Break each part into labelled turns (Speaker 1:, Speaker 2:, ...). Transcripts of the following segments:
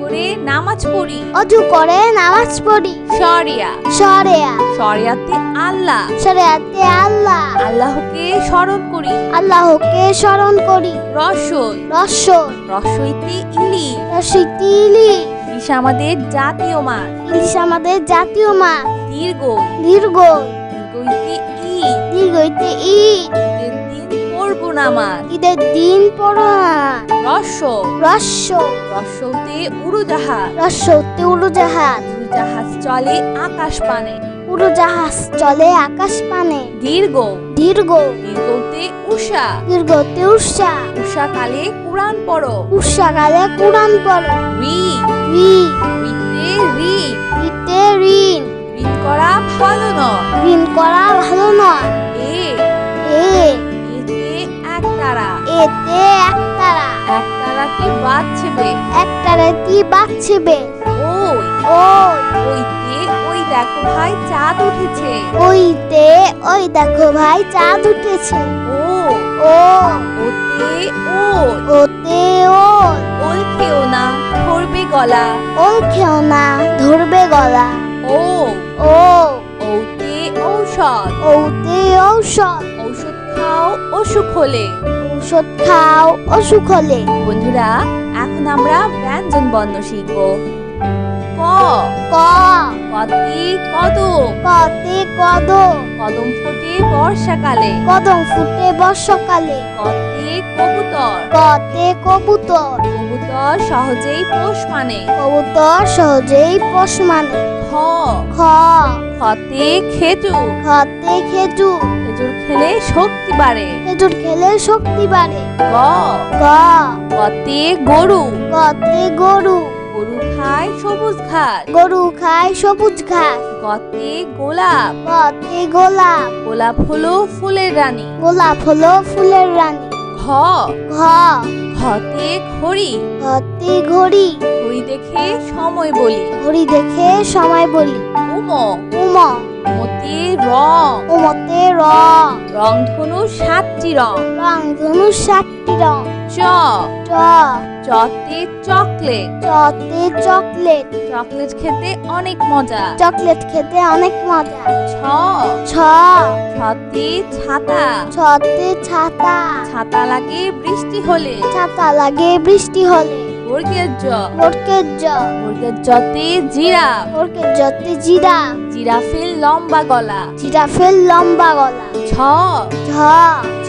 Speaker 1: করে নামাজ পড়ি।
Speaker 2: অজু করে নামাজ পড়ি।
Speaker 1: শরিয়া।
Speaker 2: সরেয়া
Speaker 1: শরিয়াতে আল্লাহ।
Speaker 2: সরেয়াতে আল্লাহ।
Speaker 1: আল্লাহকে স্মরণ করি।
Speaker 2: আল্লাহকে স্মরণ করি।
Speaker 1: রসই
Speaker 2: রসল
Speaker 1: রসইতে ইলি
Speaker 2: রসিতিলি
Speaker 1: ইলিশ। আমাদের জাতীয় মাছ।
Speaker 2: ইলিশ আমাদের জাতীয় মাছ।
Speaker 1: দীর্ঘ।
Speaker 2: দীর্ঘ।
Speaker 1: দীর্ঘইতে ই
Speaker 2: দীর্ঘইতে ই
Speaker 1: পড়ব
Speaker 2: ঈদের দিন পড়া।
Speaker 1: রস।
Speaker 2: রস্য
Speaker 1: রসতে উড়োজাহাজ।
Speaker 2: রস্যতে উড়োজাহাজ।
Speaker 1: উড়োজাহাজ চলে আকাশ পানে।
Speaker 2: উড়োজাহাজ চলে আকাশ পানে।
Speaker 1: দীর্ঘ।
Speaker 2: দীর্ঘ।
Speaker 1: দীর্ঘতে উষা।
Speaker 2: দীর্ঘতে উষা।
Speaker 1: উষা কালে কোরআন পড়ো।
Speaker 2: উষাকালে কোরআন পড়ো।
Speaker 1: রি।
Speaker 2: রি।
Speaker 1: রিতে রি।
Speaker 2: ইতে ঋণ
Speaker 1: ঋণ করা ভালো নয়।
Speaker 2: ঋণ করা ভালো নয়।
Speaker 1: এ।
Speaker 2: এ।
Speaker 1: এতে
Speaker 2: একতারা
Speaker 1: এক তারাকে বাঁচবে।
Speaker 2: একতারা কি বাঁচবে?
Speaker 1: ওই
Speaker 2: ওই।
Speaker 1: ওইতে ওই দেখো ভাই চাঁদ উঠেছে।
Speaker 2: ওইতে ওই দেখো ভাই চাঁদ উঠেছে।
Speaker 1: ও
Speaker 2: ও।
Speaker 1: ওতে ওল
Speaker 2: ওতে ওল
Speaker 1: ওল খেও না ধরবে গলা।
Speaker 2: ওল খেও না ধরবে গলা।
Speaker 1: ও।
Speaker 2: ও।
Speaker 1: ওতে ঔষধ।
Speaker 2: ওতে ঔষধ।
Speaker 1: খাও অসুখ হলে
Speaker 2: ঔষধ খাও অসুখ হলে
Speaker 1: বন্ধুরা এখন আমরা ব্যঞ্জন বর্ণ শিখব। ক।
Speaker 2: ক।
Speaker 1: কতে কদম।
Speaker 2: কতে কদ
Speaker 1: কদম ফোটে বর্ষাকালে।
Speaker 2: কদম ফুটে বর্ষাকালে।
Speaker 1: কতে কবুতর।
Speaker 2: কতে কবুতর।
Speaker 1: কবুতর সহজেই পোষ মানে।
Speaker 2: কবুতর সহজেই পোষ মানে।
Speaker 1: খ।
Speaker 2: খ।
Speaker 1: খতে খেজুর।
Speaker 2: খতে খেজুর।
Speaker 1: খেজুর খেলে শক্তি বাড়ে।
Speaker 2: খেজুর খেলে শক্তি বাড়ে।
Speaker 1: গ।
Speaker 2: গ।
Speaker 1: গতে গরু।
Speaker 2: গতে গরু।
Speaker 1: গরু খায় সবুজ ঘাস।
Speaker 2: গরু খায় সবুজ ঘাস।
Speaker 1: গতে গোলাপ।
Speaker 2: গতে গোলাপ।
Speaker 1: গোলাপ হলো ফুলের রানী।
Speaker 2: গোলাপ হলো ফুলের রানী।
Speaker 1: ঘ।
Speaker 2: ঘ।
Speaker 1: ঘতে ঘড়ি।
Speaker 2: ঘতে ঘড়ি।
Speaker 1: ঘড়ি দেখে সময় বলি।
Speaker 2: ঘড়ি দেখে সময় বলি।
Speaker 1: উম।
Speaker 2: উম।
Speaker 1: মতে রং।
Speaker 2: উমতে রং।
Speaker 1: রং ধনু সাতটি রং।
Speaker 2: রং ধনু সাতটি রং
Speaker 1: চ।
Speaker 2: চ।
Speaker 1: চতে চকলেট।
Speaker 2: চতে চকলেট।
Speaker 1: চকলেট খেতে অনেক মজা।
Speaker 2: চকলেট খেতে অনেক মজা।
Speaker 1: ছ।
Speaker 2: ছ।
Speaker 1: ছতে ছাতা।
Speaker 2: ছতে ছাতা।
Speaker 1: ছাতা লাগে বৃষ্টি হলে।
Speaker 2: ছাতা লাগে বৃষ্টি হলে।
Speaker 1: বর্গের জ।
Speaker 2: ওরকের জ।
Speaker 1: বর্গের জতে জিরাফ।
Speaker 2: ওরকের জতে জিরা
Speaker 1: জিরাফের লম্বা গলা।
Speaker 2: জিরাফের লম্বা গলা।
Speaker 1: ছ।
Speaker 2: ঝ।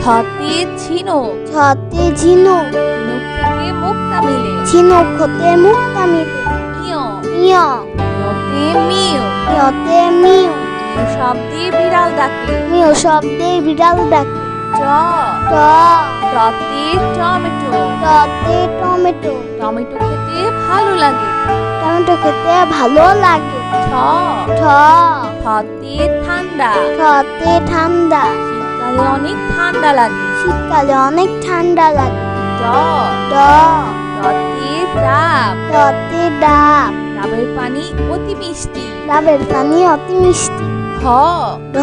Speaker 1: ছতে ছিনো।
Speaker 2: ছতে ঝিনুক
Speaker 1: থেকে মুক্তা মিলে।
Speaker 2: ঝিনুক হতে মুক্তা মিলে।
Speaker 1: ইয়
Speaker 2: ইয়
Speaker 1: ইয়তে মিউ
Speaker 2: ইয়তে মিউ
Speaker 1: মিউ শব্দে বিড়াল ডাকে।
Speaker 2: মিউ শব্দে বিড়াল ডাকে।
Speaker 1: চ।
Speaker 2: ট
Speaker 1: টতে টমেটো।
Speaker 2: টতে টমেটো।
Speaker 1: টমেটো খেতে ভালো লাগে।
Speaker 2: টমেটো খেতে ভালো লাগে।
Speaker 1: ছ।
Speaker 2: ঠ
Speaker 1: ঠতে ঠান্ডা।
Speaker 2: ঠতে ঠান্ডা।
Speaker 1: শীতকালে অনেক ঠান্ডা লাগে।
Speaker 2: শীতকালে অনেক ঠান্ডা লাগে।
Speaker 1: ড
Speaker 2: ড
Speaker 1: ডতে ডাব।
Speaker 2: টতে ডাব।
Speaker 1: ডাবের পানি অতি মিষ্টি।
Speaker 2: ডাবের পানি অতি মিষ্টি।
Speaker 1: ঢ
Speaker 2: ঢ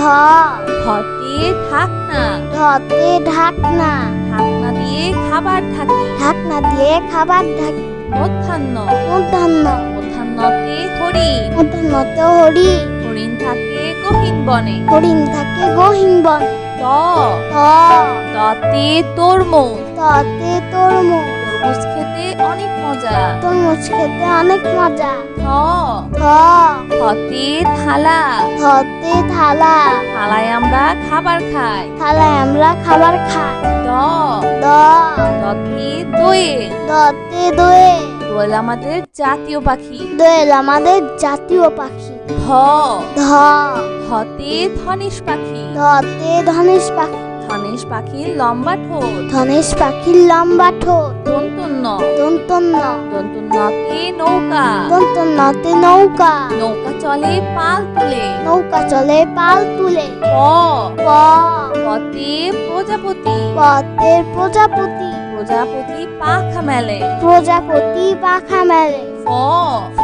Speaker 1: ঢতে ঢাকনা।
Speaker 2: ঢতে ঢাকনা।
Speaker 1: ঢাকনা দিয়ে খাবার ঢাকি।
Speaker 2: ঢাকনা দিয়ে খাবার ঢাকি।
Speaker 1: মধ্যাহ্ন।
Speaker 2: মধ্যাহ্ন।
Speaker 1: মধ্যাহ্নতে হরিণ
Speaker 2: মধ্যাহ্নতে হরি।
Speaker 1: হরিণ থাকে গহীন বনে।
Speaker 2: হরিণ থাকে গহীন বন।
Speaker 1: ত।
Speaker 2: ত।
Speaker 1: ততে তরমুজ
Speaker 2: ততে তরমুজ
Speaker 1: তরমুজ খেতে অনেক মজা।
Speaker 2: তরমুজ খেতে অনেক মজা।
Speaker 1: থ
Speaker 2: থ
Speaker 1: থতে থালা।
Speaker 2: থতে থালা।
Speaker 1: থালায় আমরা খাবার খাই।
Speaker 2: থালায় আমরা খাবার খাই।
Speaker 1: দ।
Speaker 2: দ।
Speaker 1: দতে দোয়েল
Speaker 2: দতে দোয়ে।
Speaker 1: দোয়েল আমাদের জাতীয় পাখি।
Speaker 2: দোয়েল আমাদের জাতীয় পাখি।
Speaker 1: ধ।
Speaker 2: ধ।
Speaker 1: ধতে ধনেশ পাখি।
Speaker 2: ধতে ধনেশ পাখি।
Speaker 1: ধনেশ পাখির লম্বা ঠোঁট।
Speaker 2: ধনেশ পাখির লম্বা ঠোঁট।
Speaker 1: দন্তন্য
Speaker 2: দন্তন্য
Speaker 1: দন্তন্যতে নৌকা।
Speaker 2: দন্তন্যতে নৌকা।
Speaker 1: নৌকা চলে পাল তুলে।
Speaker 2: নৌকা চলে পাল তুলে।
Speaker 1: প।
Speaker 2: প।
Speaker 1: পতে প্রজাপতি।
Speaker 2: পদ্মের প্রজাপতি।
Speaker 1: প্রজাপতি পাখা মেলে।
Speaker 2: প্রজাপতি পাখা মেলে।
Speaker 1: ফ।
Speaker 2: ফ।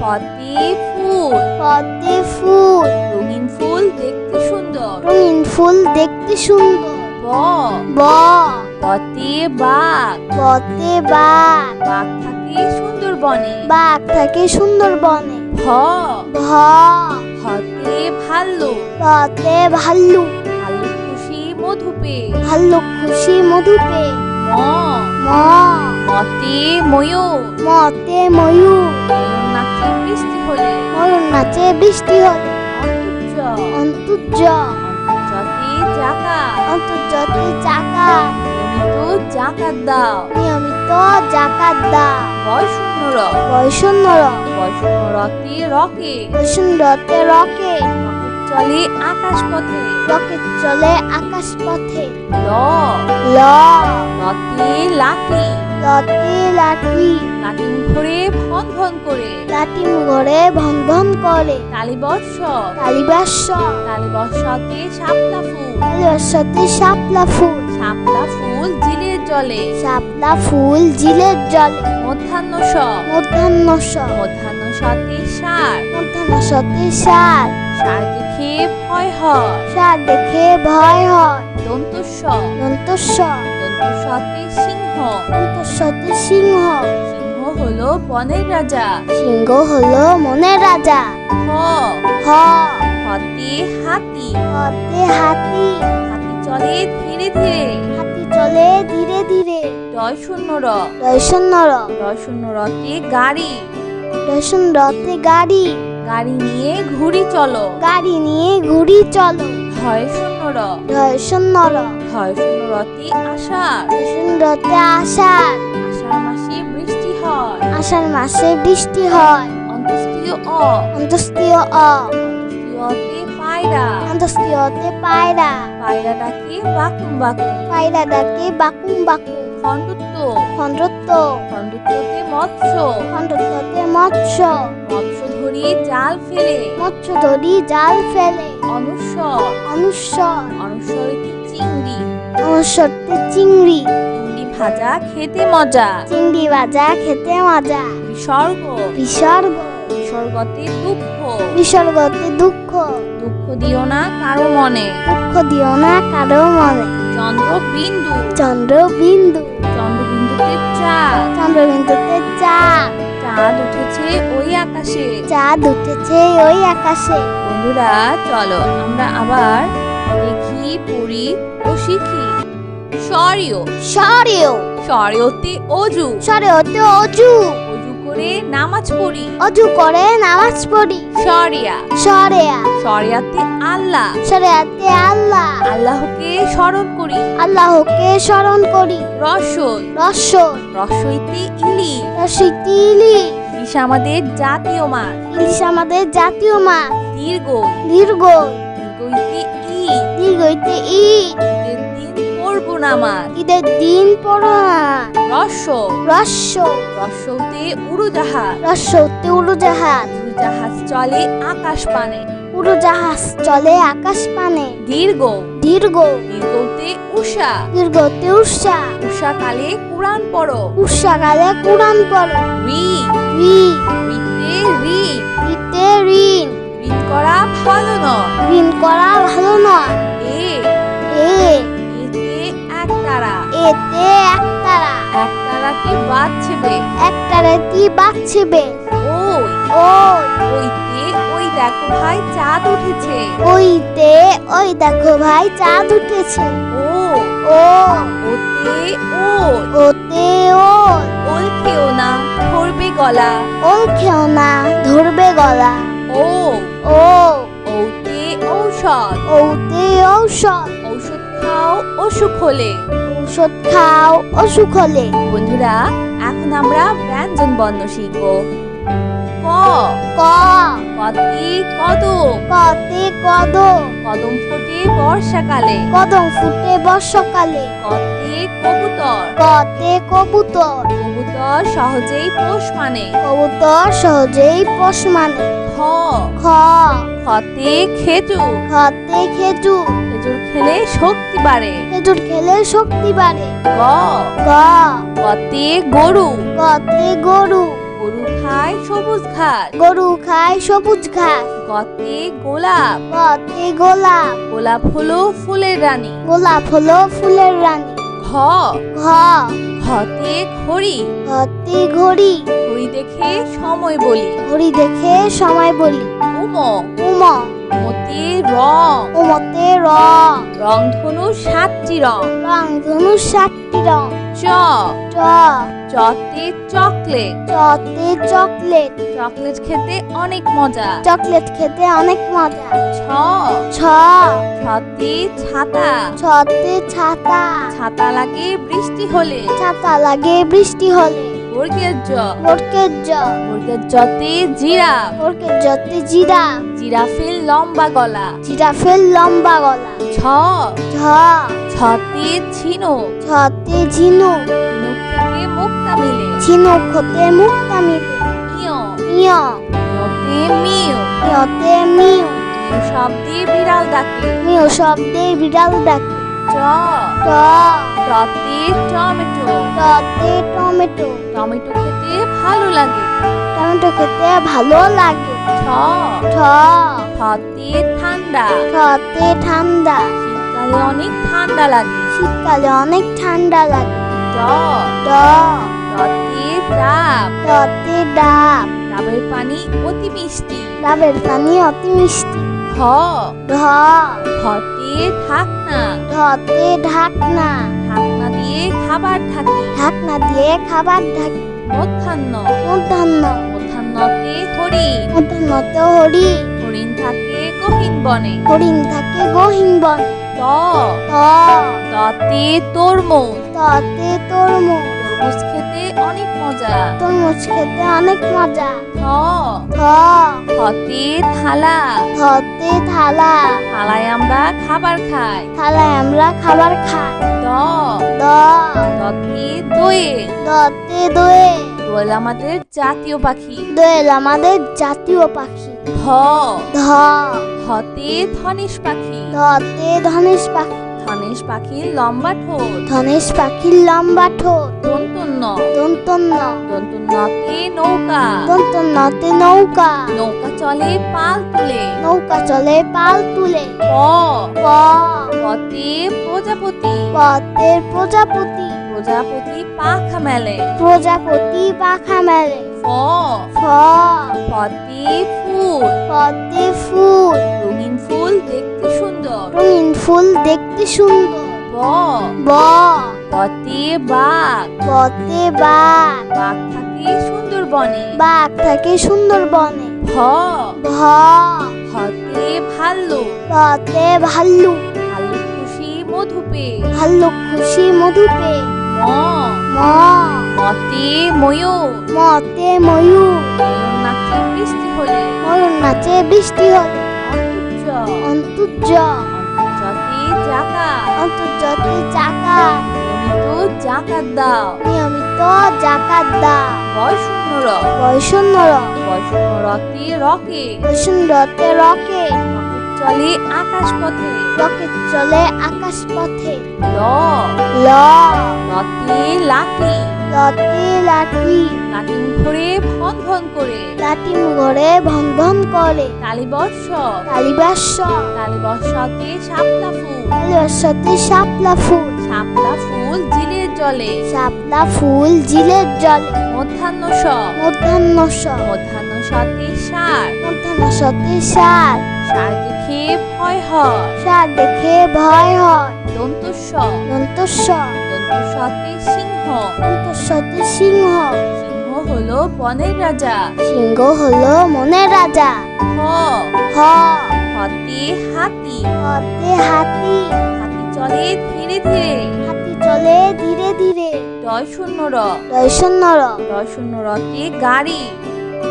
Speaker 1: ফতে ফুল।
Speaker 2: পদ্মে ফুল।
Speaker 1: রঙিন ফুল দেখতে সুন্দর।
Speaker 2: রঙিন ফুল দেখতে সুন্দর।
Speaker 1: ব।
Speaker 2: ব।
Speaker 1: বতে বাঘ।
Speaker 2: পদ্মে বাঘ।
Speaker 1: বাঘ থাকে সুন্দর বনে
Speaker 2: বাঘ থাকে সুন্দরবনে।
Speaker 1: ভ
Speaker 2: ভ
Speaker 1: হতে ভাল্লুক
Speaker 2: পদ্মে ভাল্লুক
Speaker 1: ভাল্লুক খুশি মধুপে।
Speaker 2: ভাল্লুক খুশি মধু পে
Speaker 1: ম।
Speaker 2: ম।
Speaker 1: মতে ময়ূর।
Speaker 2: মতে ময়ূর।
Speaker 1: ময়ূর নাচে বৃষ্টি হলে।
Speaker 2: ময়ূর নাচে বৃষ্টি হলে।
Speaker 1: অন্তর্য
Speaker 2: অন্তর্য
Speaker 1: অন্তর্জাতি জাকা
Speaker 2: অন্তর্জাতি চাকা
Speaker 1: নিয়মিত জাকাত দাও।
Speaker 2: নিয়মিত জাকাত দা
Speaker 1: বয়শূন্যর
Speaker 2: বৈষণ্যর
Speaker 1: বয়শূন্যরতে রকে।
Speaker 2: বৈষণ্যতে রকে।
Speaker 1: চলে আকাশ পথে
Speaker 2: রকেট চলে আকাশ পথে
Speaker 1: ল।
Speaker 2: ল।
Speaker 1: লাঠি।
Speaker 2: লতে লাঠি।
Speaker 1: লাটিম ঘুরে ভন ভন করে।
Speaker 2: লাটিম ঘরে ভন ভন করে।
Speaker 1: কালীবর্ষ
Speaker 2: কালিবাস্য
Speaker 1: কালীবর্ষতে শাপলা ফুল।
Speaker 2: কালিবাস্যতে শাপলা ফুল।
Speaker 1: শাপলা ফুল জিলের জলে।
Speaker 2: শাপলা ফুল জিলের জলে।
Speaker 1: মধ্যাহ্ন স
Speaker 2: মধ্যাহ্ন স
Speaker 1: মধ্যাহ্ন সতে সার।
Speaker 2: মধ্যাহ্ন সতে সার।
Speaker 1: সার দেখে ভয় হয়।
Speaker 2: সার দেখে ভয় হয়।
Speaker 1: দন্তস্ব
Speaker 2: দন্তস্ব
Speaker 1: দন্তস্বতে
Speaker 2: দন্তস্বতে সিংহ।
Speaker 1: সিংহ হলো বনের রাজা।
Speaker 2: সিংহ হলো মনের রাজা।
Speaker 1: হ।
Speaker 2: হ।
Speaker 1: হতে হাতি।
Speaker 2: হতে হাতি।
Speaker 1: হাতি চলে ধীরে ধীরে।
Speaker 2: হাতি চলে ধীরে ধীরে।
Speaker 1: ডয় শূন্য র।
Speaker 2: দর্শন র।
Speaker 1: ডয় শূন্য রতে গাড়ি।
Speaker 2: দর্শন রথে গাড়ি।
Speaker 1: গাড়ি নিয়ে ঘুরি চলো।
Speaker 2: গাড়ি নিয়ে ঘুরি চলো।
Speaker 1: ভয় শূন্য র।
Speaker 2: দর্শন র।
Speaker 1: ভয় শূন্য আষাঢ়।
Speaker 2: দর্শন আষাঢ়।
Speaker 1: আষাঢ় মাসে বৃষ্টি হয়।
Speaker 2: আষাঢ় মাসে বৃষ্টি হয়।
Speaker 1: অন্তস্তীয় অ।
Speaker 2: অন্তস্তীয় অ।
Speaker 1: অন্তস্তীয়তে পায়রা।
Speaker 2: অন্তস্তীয়তে পায়রা।
Speaker 1: পায়রাটাকে বাকুম বাকুম?
Speaker 2: পায়রা ডাকে বাকুম বাকুম।
Speaker 1: খণ্ডত্ব।
Speaker 2: খণ্ডত্ব।
Speaker 1: খণ্ডত্বতে মৎস্য।
Speaker 2: খণ্ডত্বতে মৎস্য।
Speaker 1: মৎস্য ধরি জাল ফেলে।
Speaker 2: মৎস্য ধরি জাল ফেলে।
Speaker 1: অনুস্বর
Speaker 2: অনুস্বর
Speaker 1: অনুস্বরিতে চিংড়ি
Speaker 2: অনুস্বরতে চিংড়ি।
Speaker 1: চিংড়ি ভাজা খেতে মজা।
Speaker 2: চিংড়ি ভাজা খেতে মজা।
Speaker 1: বিসর্গ।
Speaker 2: বিসর্গ।
Speaker 1: বিসর্গতে দুঃখ।
Speaker 2: বিসর্গতে দুঃখ।
Speaker 1: দুঃখ দিও না কারও মনে।
Speaker 2: দুঃখ দিও না কারও মনে।
Speaker 1: চন্দ্র বিন্দু
Speaker 2: চন্দ্র বিন্দু
Speaker 1: চন্দ্রবিন্দুতে চাঁদ।
Speaker 2: চন্দ্রবিন্দুতে চাঁদ।
Speaker 1: চাঁদ উঠেছে ওই আকাশে।
Speaker 2: চাঁদ উঠেছে ওই আকাশে।
Speaker 1: বন্ধুরা চলো আমরা আবার দেখি পড়ি ও শিখি। সরিও
Speaker 2: সরেও
Speaker 1: সরিওতে অজু।
Speaker 2: সরেওতে অজু।
Speaker 1: অজু করে নামাজ পড়ি।
Speaker 2: অজু করে নামাজ পড়ি।
Speaker 1: সরিয়া
Speaker 2: সরেয়া
Speaker 1: সরিয়াতে আল্লাহ।
Speaker 2: সরেয়াতে আল্লাহ।
Speaker 1: আল্লাহকে স্মরণ করি।
Speaker 2: আল্লাহকে স্মরণ করি।
Speaker 1: রসই
Speaker 2: রসর
Speaker 1: রসইতে ইলি
Speaker 2: রসিতিলি
Speaker 1: ইলিশ। আমাদের জাতীয় মাছ।
Speaker 2: ইলিশ আমাদের জাতীয় মাছ।
Speaker 1: দীর্ঘ।
Speaker 2: দীর্ঘ।
Speaker 1: দীর্ঘইতে ই
Speaker 2: দীর্ঘইতে ই
Speaker 1: পড়ব
Speaker 2: ঈদের দিন পড়া।
Speaker 1: রস।
Speaker 2: রস্য
Speaker 1: রসৌতে উড়োজাহাজ।
Speaker 2: রস্যতে উড়োজাহাজ।
Speaker 1: উড়োজাহাজ চলে আকাশ পানে
Speaker 2: উড়োজাহাজ চলে আকাশ পানে
Speaker 1: দীর্ঘ।
Speaker 2: দীর্ঘ।
Speaker 1: দীর্ঘতে উষা।
Speaker 2: দীর্ঘতে উষা।
Speaker 1: উষা কালে কোরআন পড়ো।
Speaker 2: উষাকালে কোরআন পড়ো।
Speaker 1: রি।
Speaker 2: রি।
Speaker 1: রিতে রি।
Speaker 2: ঋতে ঋণ
Speaker 1: ঋণ করা ভালো নয়।
Speaker 2: ঋণ করা ভালো নয়।
Speaker 1: এ।
Speaker 2: এ।
Speaker 1: এতে
Speaker 2: একতারা।
Speaker 1: এক তারাকে বাঁচবে?
Speaker 2: একটারে কি বাঁচবে?
Speaker 1: ওই
Speaker 2: ওই।
Speaker 1: ওইতে ওই দেখো ভাই চাঁদ উঠেছে।
Speaker 2: ওইতে ওই দেখো ভাই চাঁদ উঠেছে।
Speaker 1: ও
Speaker 2: ও।
Speaker 1: ওতে ওল
Speaker 2: ওতে ওল
Speaker 1: ওল খেও না ধরবে গলা।
Speaker 2: ওল খেও না ধরবে গলা।
Speaker 1: ও।
Speaker 2: ও।
Speaker 1: ওতে ঔষধ।
Speaker 2: ওতে ঔষধ।
Speaker 1: ঔষধ খাও অসুখ হলে।
Speaker 2: ঔষধ খাও অসুখ হলে।
Speaker 1: বন্ধুরা এখন আমরা ব্যঞ্জন বর্ণ শিখব। ক।
Speaker 2: ক।
Speaker 1: কতে কদম।
Speaker 2: কতে কদ
Speaker 1: কদম ফোটে বর্ষাকালে।
Speaker 2: কদম ফুটে বর্ষাকালে।
Speaker 1: কতে কবুতর।
Speaker 2: কতে কবুতর।
Speaker 1: কবুতর সহজেই পোষ মানে।
Speaker 2: কবুতর সহজেই পোষ মানে।
Speaker 1: খ। খতে খেজুর
Speaker 2: খতে খেজুর
Speaker 1: খেজুর খেলে শক্তি বাড়ে।
Speaker 2: খেজুর খেলে শক্তি বাড়ে।
Speaker 1: গ।
Speaker 2: গ।
Speaker 1: কতে গরু।
Speaker 2: কতে গরু।
Speaker 1: গরু খায় সবুজ ঘাস।
Speaker 2: গরু খায় সবুজ ঘাস।
Speaker 1: কতে গোলাপ।
Speaker 2: কতে গোলাপ।
Speaker 1: গোলাপ হলো ফুলের রানী।
Speaker 2: গোলাপ হলো ফুলের রানী।
Speaker 1: ঘ।
Speaker 2: ঘ।
Speaker 1: ঘতে ঘড়ি?
Speaker 2: ঘতে ঘড়ি।
Speaker 1: ঘড়ি দেখে সময় বলি।
Speaker 2: ঘড়ি দেখে সময় বলি।
Speaker 1: উম
Speaker 2: উম
Speaker 1: মতে রং।
Speaker 2: উমতে রং।
Speaker 1: রং ধনু সাতটি রং।
Speaker 2: রং ধনু সাতটি রং।
Speaker 1: চ।
Speaker 2: চ।
Speaker 1: চতে চকলেট।
Speaker 2: চতে চকলেট।
Speaker 1: চকলেট খেতে অনেক মজা।
Speaker 2: চকলেট খেতে অনেক মজা।
Speaker 1: ছ।
Speaker 2: ছ
Speaker 1: ছতে ছাতা।
Speaker 2: ছতে ছাতা।
Speaker 1: ছাতা লাগে বৃষ্টি হলে।
Speaker 2: ছাতা লাগে বৃষ্টি হলে।
Speaker 1: বর্গের জ
Speaker 2: ওরকের জ
Speaker 1: বর্গের জতে জিরাফ।
Speaker 2: ওরকের জতে জিরা
Speaker 1: জিরাফের লম্বা গলা।
Speaker 2: জিরাফের লম্বা গলা।
Speaker 1: ছ
Speaker 2: ঝ।
Speaker 1: ছতে ঝিনুক
Speaker 2: ছতে ঝিনুক
Speaker 1: ঝিনুক মুক্তা মিলে।
Speaker 2: ঝিনুক হতে মুক্তা মিলে।
Speaker 1: ইয়
Speaker 2: ইয়
Speaker 1: ইয়তে মিউ
Speaker 2: ইয়তে মিউ
Speaker 1: মিউ শব্দে বিড়াল ডাকে।
Speaker 2: মিউ শব্দে বিড়াল ডাকে।
Speaker 1: চ।
Speaker 2: ট
Speaker 1: টতে টমেটো।
Speaker 2: টতে টমেটো।
Speaker 1: টমেটো খেতে ভালো লাগে।
Speaker 2: টমেটো খেতে ভালো লাগে।
Speaker 1: ছ।
Speaker 2: ঠ
Speaker 1: ঠতে ঠান্ডা।
Speaker 2: ঠতে ঠান্ডা।
Speaker 1: শীতকালে অনেক ঠান্ডা লাগে।
Speaker 2: শীতকালে অনেক ঠান্ডা লাগে।
Speaker 1: ড
Speaker 2: ড
Speaker 1: ডতে ডাব।
Speaker 2: টতে ডাব।
Speaker 1: ডাবের পানি অতি মিষ্টি।
Speaker 2: ডাবের পানি অতি মিষ্টি।
Speaker 1: ঢ
Speaker 2: ঢ
Speaker 1: ঢতে ঢাকনা।
Speaker 2: ঢতে ঢাকনা।
Speaker 1: ঢাকনা দিয়ে খাবার ঢাকি।
Speaker 2: ঢাকনা দিয়ে খাবার ঢাকি।
Speaker 1: মধ্যাহ্ন।
Speaker 2: মধ্যাহ্ন।
Speaker 1: মধ্যাহ্নতে হরিণ
Speaker 2: মধ্যাহ্নতে হরি
Speaker 1: হরিণ থাকে গহীন বনে।
Speaker 2: হরিণ থাকে গহীন বন।
Speaker 1: ত
Speaker 2: ত
Speaker 1: ততে তরমুজ
Speaker 2: ততে তরমুজ
Speaker 1: তরমুজ খেতে অনেক মজা।
Speaker 2: তরমুজ খেতে অনেক মজা।
Speaker 1: থ
Speaker 2: থ
Speaker 1: থতে থালা।
Speaker 2: থতে থালা।
Speaker 1: থালায় আমরা খাবার খাই।
Speaker 2: থালায় আমরা খাবার খাই।
Speaker 1: দ।
Speaker 2: দ।
Speaker 1: দতে দোয়েল
Speaker 2: দতে দোয়ে।
Speaker 1: দোয়েল আমাদের জাতীয় পাখি।
Speaker 2: দোয়েল আমাদের জাতীয় পাখি।
Speaker 1: ধ
Speaker 2: ধ
Speaker 1: ধতে ধনেশ পাখি।
Speaker 2: ধতে ধনেশ পাখি।
Speaker 1: ধনেশ পাখির লম্বা ঠোঁট।
Speaker 2: ধনেশ পাখির লম্বা ঠোঁট।
Speaker 1: দন্তন্য
Speaker 2: দন্তন্য
Speaker 1: দন্তন্যতে নৌকা।
Speaker 2: দন্তন্যতে নৌকা।
Speaker 1: নৌকা চলে পাল তুলে।
Speaker 2: নৌকা চলে পাল তুলে।
Speaker 1: প।
Speaker 2: প।
Speaker 1: পতে প্রজাপতি।
Speaker 2: পথের প্রজাপতি।
Speaker 1: প্রজাপতি পাখা মেলে।
Speaker 2: প্রজাপতি পাখা মেলে।
Speaker 1: ফ।
Speaker 2: ফ।
Speaker 1: ফতে ফুল।
Speaker 2: পথে ফুল।
Speaker 1: রঙিন ফুল দেখতে সুন্দর।
Speaker 2: রঙিন ফুল দেখতে সুন্দর।
Speaker 1: ব।
Speaker 2: ব।
Speaker 1: পতে বাঘ।
Speaker 2: পথে বাঘ।
Speaker 1: বাঘ থাকে সুন্দর বনে
Speaker 2: বাঘ থাকে সুন্দর বনে
Speaker 1: ভ।
Speaker 2: ভ।
Speaker 1: হতে ভাল্লুক।
Speaker 2: পথে ভাল্লুক।
Speaker 1: ভাল্লুক খুশি মধুপে।
Speaker 2: ভাল্লুক খুশি মধু
Speaker 1: ম।
Speaker 2: ম।
Speaker 1: মতে ময়ূর।
Speaker 2: মতে ময়ূর
Speaker 1: নাচে বৃষ্টি হলে?
Speaker 2: ময়ূর নাচে বৃষ্টি হলে?
Speaker 1: অন্তর্য
Speaker 2: অন্তর্য
Speaker 1: অন্তর্জাতি জাকা
Speaker 2: অন্তর্জাতি চাকা।
Speaker 1: নিয়মিত জাকাত দাও।
Speaker 2: নিয়মিত জাকাত দা
Speaker 1: বয়শূন্য র
Speaker 2: বৈষণ্যর
Speaker 1: বয়শূন্য রতে রকে।
Speaker 2: বৈষণ্যতে রকেট
Speaker 1: চলে আকাশ পথে
Speaker 2: রকেট চলে আকাশ পথে
Speaker 1: ল।
Speaker 2: ল।
Speaker 1: লতে লাঠি।
Speaker 2: লতে লাঠি।
Speaker 1: লাটিম ঘুরে ভন ভন করে।
Speaker 2: লাটিম ঘরে ভন ভন করে।
Speaker 1: কালীবর্ষ
Speaker 2: কালিবাস্য
Speaker 1: কালীবর্ষতে শাপলা ফুল।
Speaker 2: কালিবাস্যতে শাপলা ফুল।
Speaker 1: শাপলা ফুল জিলের জলে।
Speaker 2: শাপলা ফুল জিলের জলে।
Speaker 1: মধ্যাহ্ন স
Speaker 2: মধ্যাহ্ন স
Speaker 1: মধ্যাহ্ন সতে সার।
Speaker 2: মধ্যাহ্ন সতে সার।
Speaker 1: সার দেখে ভয় হয়।
Speaker 2: সার দেখে ভয় হয়।
Speaker 1: দন্তস্ব
Speaker 2: দন্তস্ব
Speaker 1: দন্তস্বতে সিংহ।
Speaker 2: দন্তস্বতে সিংহ।
Speaker 1: সিংহ হলো বনের রাজা।
Speaker 2: সিংহ হলো মনের রাজা।
Speaker 1: হ।
Speaker 2: হ।
Speaker 1: হতে হাতি।
Speaker 2: হতে হাতি।
Speaker 1: হাতি চলে ধীরে ধীরে।
Speaker 2: হাতি চলে ধীরে ধীরে।
Speaker 1: ডয় শূন্য র।
Speaker 2: দর্শন নর
Speaker 1: ডয় শূন্য রতে গাড়ি।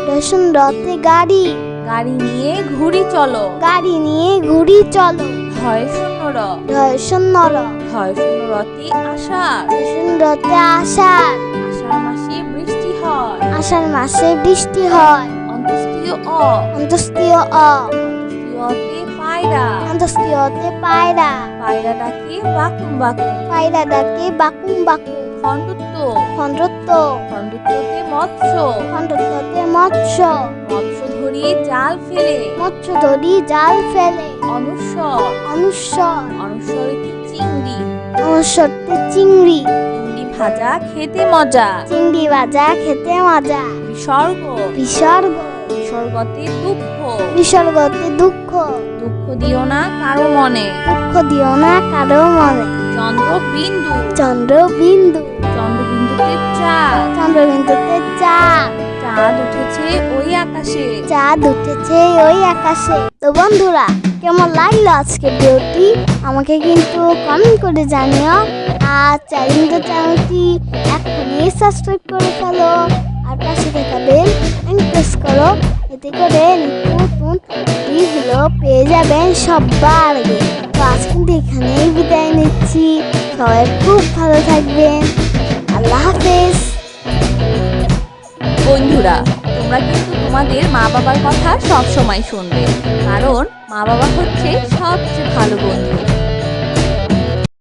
Speaker 2: দর্শন রথে গাড়ি।
Speaker 1: গাড়ি নিয়ে ঘুরি চলো।
Speaker 2: গাড়ি নিয়ে ঘুরি চলো।
Speaker 1: হয় শূন্য র
Speaker 2: ঢয় শূন্য র
Speaker 1: হয় শূন্য রতি আষাঢ়।
Speaker 2: শূন্যতে আষাঢ়।
Speaker 1: আষাঢ় মাসে বৃষ্টি হয়।
Speaker 2: আষাঢ় মাসে বৃষ্টি হয়।
Speaker 1: অন্তস্তীয় অ।
Speaker 2: অন্তস্তীয় অ।
Speaker 1: অন্তস্তীয়তে পায়রা।
Speaker 2: অন্তস্তীয়তে পায়রা।
Speaker 1: পায়রাটাকে বাকুম বাকুম?
Speaker 2: পায়রা ডাকে বাকুম বাকুম?
Speaker 1: খণ্ডত্ব।
Speaker 2: খণ্ডত্ব।
Speaker 1: খণ্ডত্বতে মৎস্য।
Speaker 2: খণ্ডত্বতে মৎস্য।
Speaker 1: মৎস্য ধরি জাল ফেলে।
Speaker 2: মৎস্য ধরি জাল ফেলে।
Speaker 1: অনুস্বর
Speaker 2: অনুস্বর
Speaker 1: চিংড়ি।
Speaker 2: অনুস্বরতে চিংড়ি।
Speaker 1: চিংড়ি ভাজা খেতে মজা।
Speaker 2: চিংড়ি ভাজা খেতে মজা।
Speaker 1: বিসর্গ।
Speaker 2: বিসর্গ।
Speaker 1: বিসর্গতে দুঃখ।
Speaker 2: বিসর্গতে দুঃখ।
Speaker 1: দুঃখ দিও না কারও মনে।
Speaker 2: দুঃখ দিও না কারও মনে।
Speaker 1: চন্দ্র বিন্দু
Speaker 2: চন্দ্রবিন্দু।
Speaker 1: চন্দ্রবিন্দুতে চাঁদ
Speaker 2: চন্দ্রবিন্দুতে চাঁদ
Speaker 1: চাঁদ উঠেছে ওই আকাশে।
Speaker 2: চাঁদ উঠেছে ওই আকাশে। তো বন্ধুরা, কেমন লাগল আজকে ভিডিওটি? আমাকে কিন্তু কমেন্ট করে জানিও। আর চ্যানেলটা চ্যানেলটি এখনই সাবস্ক্রাইব করে ফেলো। আর পাশে থাকা বেল প্রেস করো। এতে করে নতুন ভিডিওগুলো পেয়ে যাবেন সবার আগে। তো আজ কিন্তু এখানেই বিদায় নিচ্ছি। সবাই খুব ভালো থাকবেন। আল্লাহ হাফেজ।
Speaker 1: বন্ধুরা, তোমরা কিন্তু তোমাদের মা বাবার কথা সব সময় শুনবে। কারণ মা বাবা হচ্ছে সবচেয়ে ভালো বন্ধু।